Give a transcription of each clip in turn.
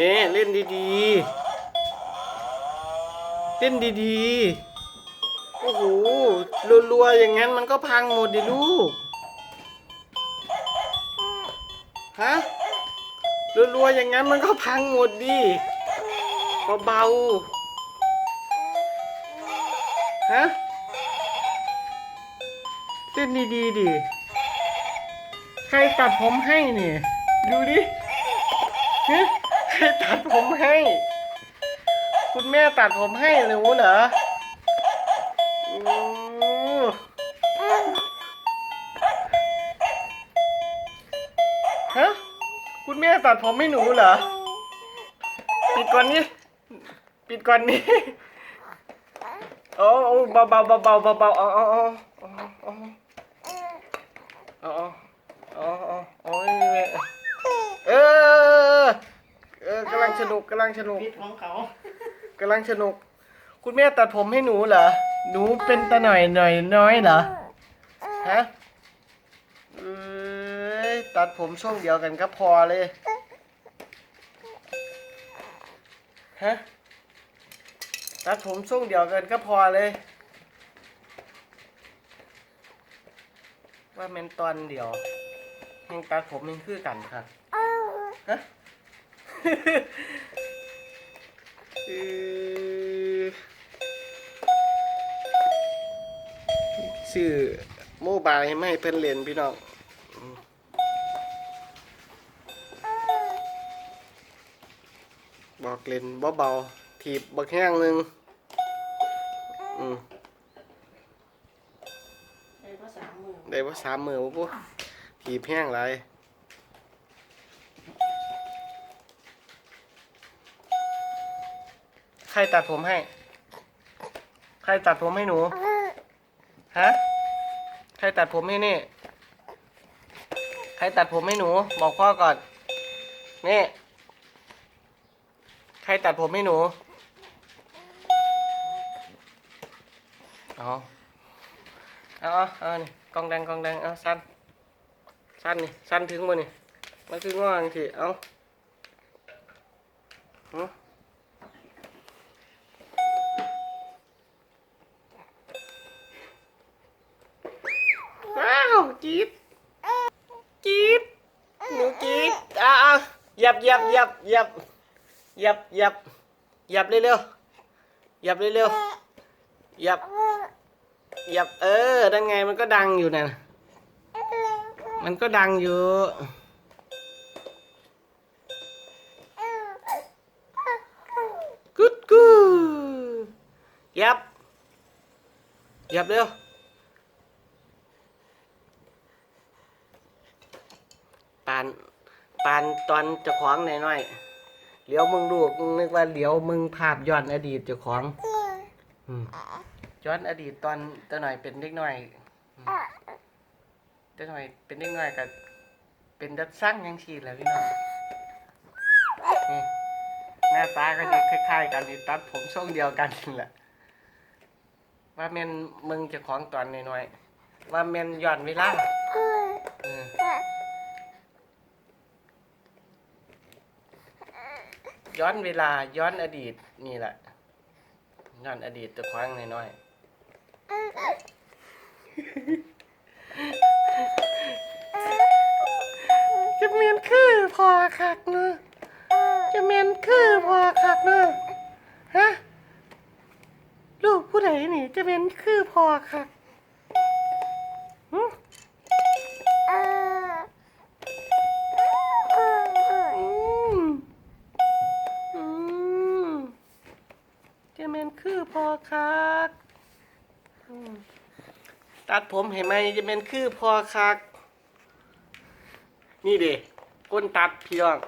นี่เล่นดีๆ เล่นดีๆ โอ้โหรัวๆ อย่างนั้นมันก็พังหมดดิลูก ฮะรัวๆ อย่างนั้นมันก็พังหมดดิเบาๆ ฮะ เล่นดีๆ ดิ ใครตัดผมให้เนี่ย ดูดิฮะใคร ตัดผมให้ คุณแม่ตัดผมให้หรือเหรอฮะคุณแม่ตัดผมให้หนูเหรอ ปิดก่อนนี้ ปิดก่อนนี้โอ้เบาเบาเบาเบาเบาเบาอ๋ออ๋ออ๋ออ๋ออ๋ออ๋ออ๋อ งสนุกกำลังสนุกพิษของเขากำลังสนุก คุณแม่ตัดผมให้หนูเหรอ หนูเป็นตาหน่อยหน่อยน้อยเหรอ ฮะเอ้ยตัดผมช่วงเดียวกันก็พอเลย ฮะ ตัดผมช่วงเดียวกันก็พอเลย ว่าแมนตอนเดียวแห่งตัดผมมันคือกันครับ ฮะ เอ่อชื่อโมบายไม่ให้เพิ่นเรียนพี่น้องอืมบอกเล่นเบาๆถีบบักแห้งหนึ่งอืมในภาษามือได้ว่าสามมือปุ๊บถีบแห้งไรใค รตัดผมให้ ใครตัดผมให้หนู ฮะ ใครตัดผมให้นี่ ใครตัดผมให้หนู บอกพ่อก่อน นี่ ใครตัดผมให้หนู เอาเอาเอาเอานี่กองแดงกองแดงเอาสั้น สั้นนี่ สั้นถึงบ่นี่มันคืองอจังสิเอาหือว้าวจี๊ดจี๊ดหนูจี๊ดอะอะ หยับหยับหยับหยับหยับหยับหยับเร็วๆหยับเร็วๆหยับหยับเออดังไงมันก็ดังอยู่น่ะมันก็ดังอยู่กุดกูหยับหยับเร็วปาน ปานตอนเจ้าของหน่อยๆเหลียวมึงดูมึงนึกว่าเหลียวมึงภาพย้อนอดีตเจ้าของอืมย้อนอดีตตอนตอนหน่อยเป็นเด็กน้อยตอนหน่อยเป็นเด็กน้อยกับเป็นดัดสร้างยังชีแล้วพี่น้องหน้าตาก็จะคล้ายๆกันนี่ตัดผมทรงเดียวกันนั่แหละว่าแม่นมึงจ้าของตอนน้อยๆว่าแม่นย้อนเวลาเออ ย้อนเวลาย้อนอดีตนี่แหละย้อนอดีตตัวครั้งน้อยๆจะเมียนคือพอคักเนอะจะเมียนคือพอคักเนอะฮะลูกผู้ใดนี่จะเมียนคือพอคัก คือพอคักอืมตัดผมเห็นไหมเจแมนคือพอคัก นี่เด็ก้นตัดพี่น้อง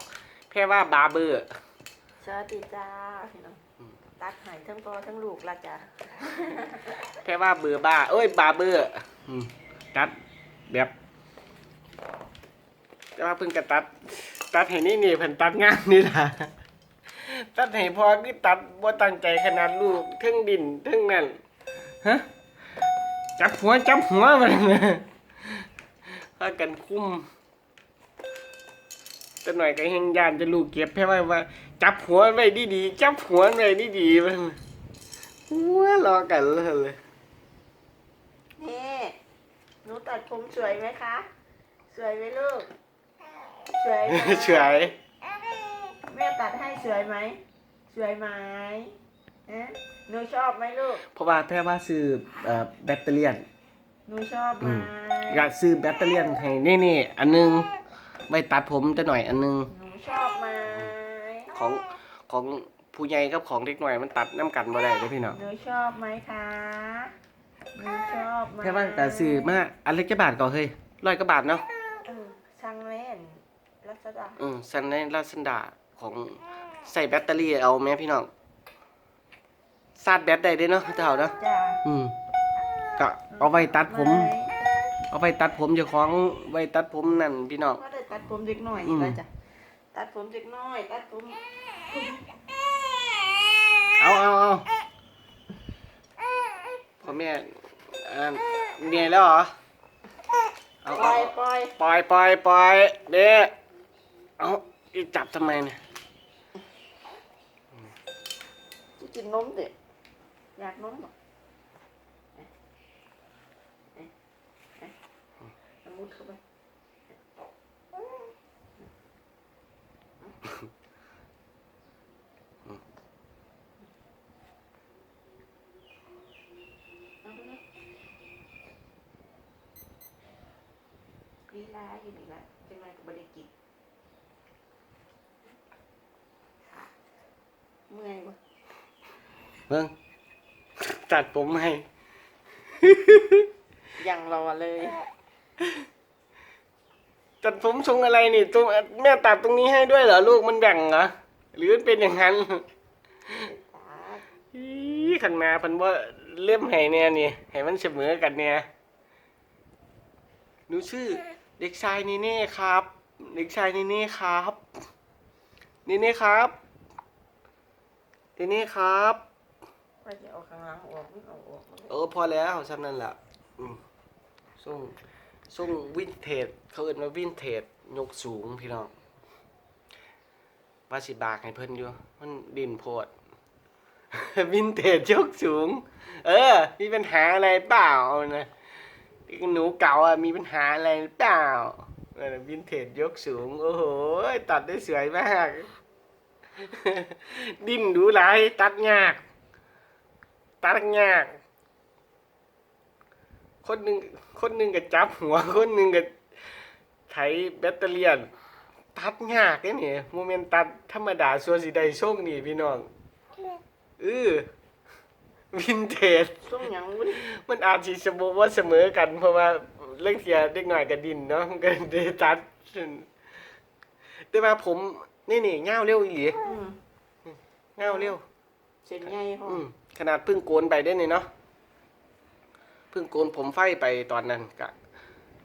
แค่ว่าบาร์เบอร์สวัสดีจ้าพี่น้องตัดใหายทั้งพ่อทั้งลูกละจ้ะแค่ว่าเบอร์บ้า เอ้ยบาร์เบอร์อืมตัดแบบแต่ว่าเพิ่งกระตัด ตัดให้นี่นี่เพิ่นตัดงามนี่ล่ะ ตัดให้พอคือตัดบ่ตั้งใจขนาดลูกเทึงดินเทึงนั่นฮะจับหัวจับหัวมันพากันคุมแต่หน่อยก็เฮงยานจะลูกเก็บแค่ว่าว่า จับหัวมันไว้ดีๆจับหัวมันไว้ดีๆมันหัวรอกันเลยนี่หนูตัดผมสวยไหมคะ สวยไหมลูก สวยไหมเฉยแม่ตัดให้สวยไหมสวยไหมฮะหนูชอบไหมลูกเพราะว่าแพ่ว่าซื้อเอ่อแบตเตอรี่ยนหนูชอบไหมอืมอยากซื้อแบตเตอรี่ยนให้นี่นี่ๆอันหนึงไว้ตัดผมจะหน่อยอันหนึงหนูชอบไหมของของผู้ใหญ่กับของเด็กหน่อยมันตัดน้ำกันบ่ได้เด้อพี่น้องหนูชอบไหมคะหนูชอบไหมแค่ว่าแต่ซื้อมาอันเล็กจะบาทก่อนเฮ้ยร้อยกว่าบาทเนาะเออช่างเล่นรัชดาอืมซันในลาซันดา ของใส่แบตเตอรี่เอาแม่พี่น้องซาดแบตได้เด้เนาะเจ้าเนาะจ้าอืมก็เอาไว้ตัดผมไหเอาไว้ตัดผมเจ้าของไว้ตัดผมนั่นพี่น้อง ก็ได้ตัดผมเด็กหน่อยอืมแล้วจ้ะตัดผมเด็กน้อยตัดผมเอาเอาเอาพ่อแม่อ่าเหนื่อยแล้วเหรอเอาปล่เอาอยปล่อยปล่อยปล่อยปล่อยเด้เอาอีจับทำไมเนี่ย กินนมด็กอยากนมเหรอเอ๊ะเอ๊ะเอ๊ะเอามุดเข้าไปเอาไปเลยลีลาอยู่นี่ละจังไรก็บ่ได้กินเมื่อยวะ เบิ่งตัดผมให้ ยังรอเลย ตัดผมทรงอะไรนี่ตรงแม่ตัดตรงนี้ให้ด้วยเหรอลูกมันแบ่งเหรอหรือมันเป็นอย่างนั้นอีขันมาเพันว่าเล่มให้เนี่ยนี่ให้มันเสมอกันเนี่ยหนูชื่อ เด็กชายนี่เน่ครับ เด็กชายนี่เน่ครับ นี่เน่ครับนี่เน่ครับ ว่าจะเอาข้างหลังออกไม่เอาออกเออพอแล้วซ้ำนั่นแหละอืมส่งส่งวินเทจเขาเอิ้นว่าวินเทจยกสูงพี่น้องว่าสิบากให้เพิ่นอยู่มันดินโพด วินเทจยกสูง เออ มีปัญหาอะไรเปล่านะหนูเก่าอะมีปัญหาอะไรเปล่าเออวินเทจยกสูง โอ้โหตัดได้สวยมาก ดิ้นดูหลายตัดยาก ตัดยาก คนหนึ่งคนหนึ่งก็จับหัว คนหนึ่งก็ไถแบตเตอรี่ยนตัดยากเนี่ยนี่โมเมนต์ตัดธรรมดาส่วนสีใดโชคนี่พี่น้องเออวินเทจช่วงหยังวุ้นมันอาจสิสมบูรณ์ว่าเสมอกัน เพราะว่าเรื่องเสียเด็กหน่อยกับดินเนาะมันก็ได้ตัดแต่ว่าผมนี่นี่เง่าวเร็วอีหลีอืมเง่าวเร็ว เส้นใหญ่พ่ออืมขนาดเพิ่งโกนไปได้นี่เนาะเพิ่งโกนผมไฟไปตอนนั้นกะ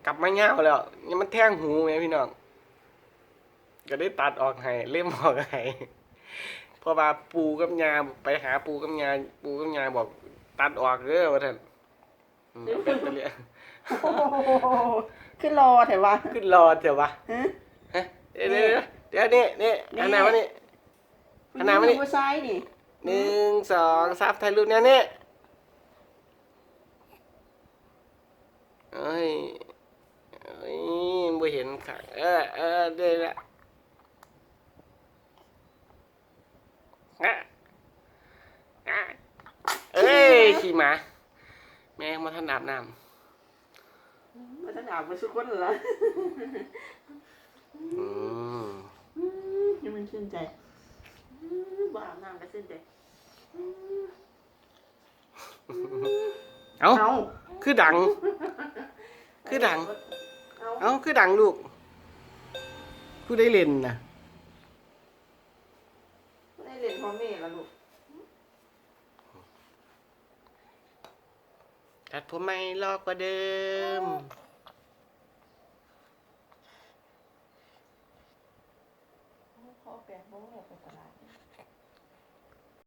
กลับมาเงาวแล้วยังมันแท่งหูไงพี่น้องก็ได้ตัดออกให้เล่มออกให้เพราะว่าปูกับยาไปหาปูกับยาปูกับยาบอก ตัดออกเด้อว่าท่านอืมเป็นไปเรื่อยโอ้โหขึ้นรอเถอะวะขึ้นรอเถอะวะฮะฮะเดี๋ยวเดี๋ยวเดี๋ยวนี่นี่นี่อันไหนวะนี่อันไหนวะนี่ผู้ชายนี่ หนึ่งสองสามถ่ายรูปเนี่ยนี่เอ้ยเอ้ยไม่เห็นค่ะเออเออเดี๋ยวละอะอะเอ้ยขี่หมา แม่งมาทันอาบน้มาถนามมาสุกคนเหรอำอืมยังมันชื่นใจอืม บ้าอาบน้ำก็ชื่นใจเอ้า เอาคือดัง คือดัง เอาเอ้า คือดังลูกคือได้เล่นนะได้เรียนพ่อแม่ละลูกตัดผมไม่ลอกกว่าเดิม